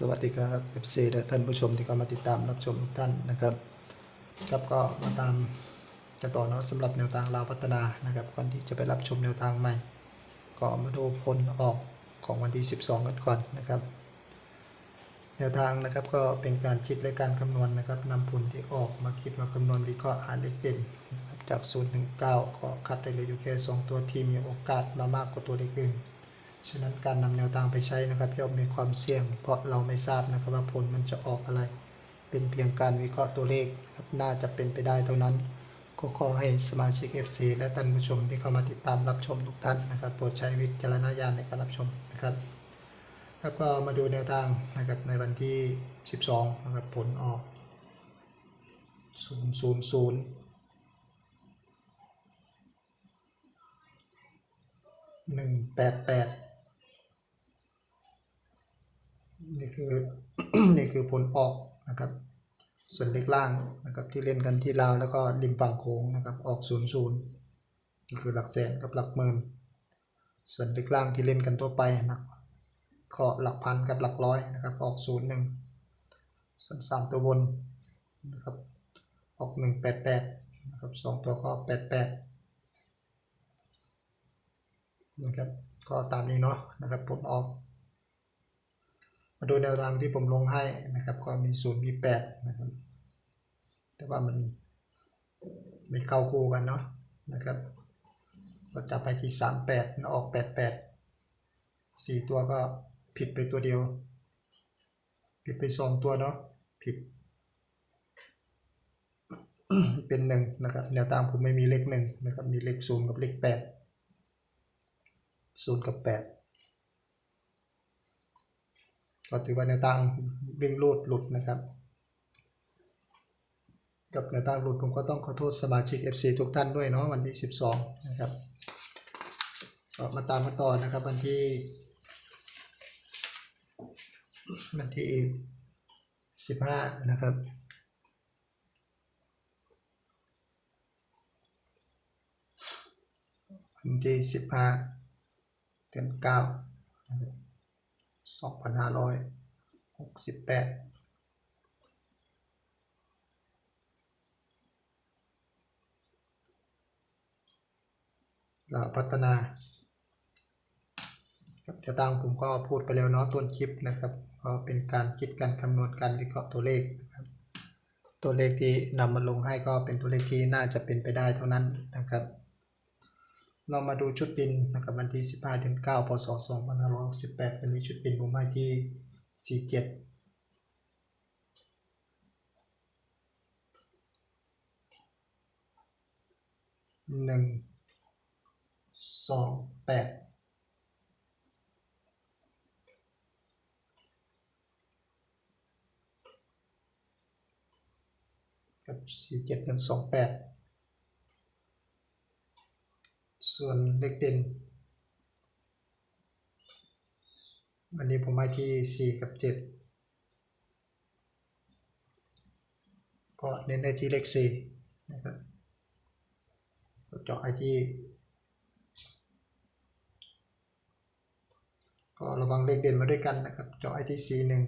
สวัสดีครับ FC และท่านผู้ชมที่เข้ามาติดตามรับชมทุกท่านนะครับครับก็มาตามกันต่อเนาะสำหรับแนวทางลาวพัฒนานะครับก่อนที่จะไปรับชมแนวทางใหม่ ก็มาดูผลออกของวันที่ 12 กันก่อนนะครับ แนวทางนะครับก็เป็นการคิดและการคำนวณนะครับนำผลที่ออกมาคิดมาคำนวณวิเคราะห์หาเลขเด่นนะครับจาก0ถึง9ก็คัดได้เลยอยู่แค่ 2 ตัวที่มีโอกาสมามากกว่าตัวเลขอื่น ฉะนั้นการนำแนวทางไปใช้นะครับย่อมมีความเสี่ยง เพราะเราไม่ทราบนะครับว่าผลมันจะออกอะไร เป็นเพียงการวิเคราะห์ตัวเลขครับน่าจะเป็นไปได้เท่านั้นก็ขอให้สมาชิก FC และท่านผู้ชมที่เข้ามาติดตามรับชมทุกท่านนะครับโปรดใช้วิจารณญาณในการรับชมนะครับครับก็มาดูแนวทางนะครับในวันที่ 12นะครับผลออก 000 188นี่ คือนี่คือผลออกนะครับ ส่วนเลขล่างนะครับที่เล่นกันที่ลาวแล้วก็ริมฝั่งโค้งนะครับออก0 0นี่คือหลักแสนกับหลักหมื่น ส่วนเลขล่างที่เล่นกันทั่วไปนะก็หลักพันกับหลักร้อยนะครับออก0 1ส่วน3ตัวบนนะครับออก188นะครับ2ตัวก็88นะครับก็ตามนี้เนาะนะครับผลออก ดูแนวทางที่ผมลงให้นะครับก็มีศูนย์มีแปดนะครับแต่ว่ามันไม่เข้าคู่กันเนาะนะครับก็จับไปที่สามแปดออกแปดแปดสี่ตัวก็ผิดไปตัวเดียว ผิดไปสองตัวเนาะผิด เป็นหนึ่งนะครับ แนวตามผมไม่มีเลขหนึ่งนะครับ มีเลขศูนย์กับเลขแปดศูนย์กับแปด ก็ถือว่าแนวทางวิ่งลูดหลุดนะครับ กับแนวทางหลุดผมก็ต้องขอโทษสมาชิก FC ทุกท่านด้วยเนาะวันที่ 12 นะครับก็มาตามมาต่อนะครับวันที่วันที่ 15 นะครับวันที่15เดือน9 นะครับสองพันห้าร้อยหกสิบแปดเราพัฒนาครับจะตั้งผมก็พูดไปแล้วเนาะต้นคลิปนะครับก็เป็นการคิดการคำนวณการวิเคราะห์ตัวเลขนะครับตัวเลขที่นำมาลงให้ก็เป็นตัวเลขที่น่าจะเป็นไปได้เท่านั้นนะครับ เรามาดูชุดบินนะครับวันที่ 15 เดือน 9 พศ 2568วันนี้ชุดบินผมให้ที่ 47หนึ่งสองแปดกับสี่เจ็ดหนึ่งสองแปด ส่วนเลขเด่น วันนี้ผมให้ที่ 4 กับ 7 ก็เน้นได้ที่เลข4นะครับเจาะไอที่ก็ระวังเลขเด่นมาด้วยกันนะครับ เจาะไอที่ 4 1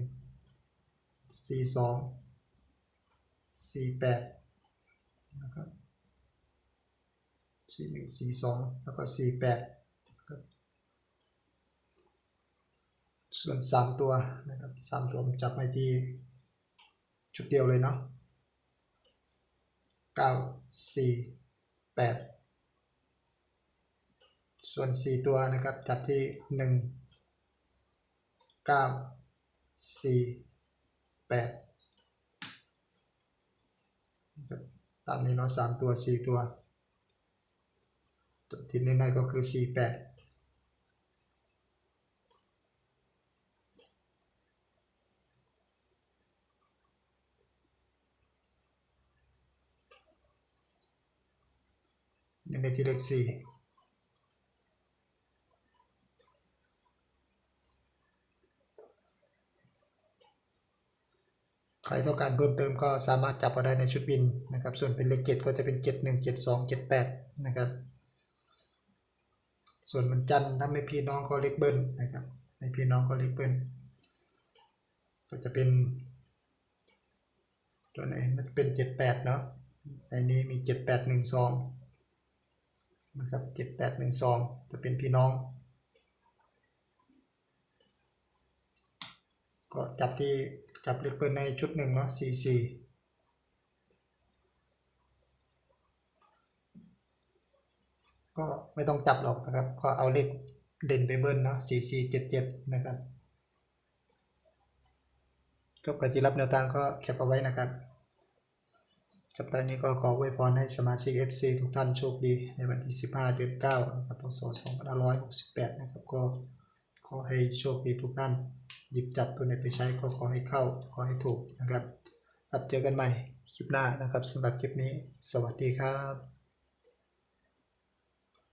4 2 4 8นะครับ สี่หนึ่งสี่สองแล้วก็สี่แปดส่วนสามตัวนะครับสามตัวผมจับไปที่ชุดเดียวเลยเนาะเก้าสี่แปดส่วนสี่ตัวนะครับจับที่หนึ่งเก้าสี่แปดนะครับตามนี้เนาะสามตัวสี่ตัว ตัวที่แน่ๆก็คือ48เน้นไปที่เลข4ใครต้องการเพิ่มเติมก็สามารถจับเอาได้ในชุดบินนะครับ ส่วนเป็นเลข7ก็จะเป็น71 72 78นะครับ ส่วนมันจันทร์ถ้าไม่พี่น้องก็เล็กเบิ้ลนะครับไม่พี่น้องก็เล็กเบิ้ลก็จะเป็น ตัวไหนมันเป็นเจ็ดแปดเนาะในนี้มีเจ็ดแปดหนึ่งสองนะครับเจ็ดแปดหนึ่งสองจะเป็นพี่น้อง ก็จับที่จับเลขเปิดในชุดหนึ่งเนาะสี่สี่ ก็ไม่ต้องจับหรอกนะครับ ก็เอาเลขเด่นไปเบิ้ลเนาะสี่สี่เจ็ดเจ็ดนะครับ ก็ใครที่รับแนวทางก็แคปเอาไว้นะครับครับตอนนี้ก็ขออวยพรให้สมาชิก FC ทุกท่านโชคดีในวันที่ 15 เดือน9นะครับพศ2568 นะครับ ก็ขอให้โชคดีทุกท่าน หยิบจับตัวไหนไปใช้ก็ขอให้เข้า ขอให้ถูกนะครับครับเจอกันใหม่คลิปหน้านะครับสำหรับคลิปนี้ สวัสดีครับ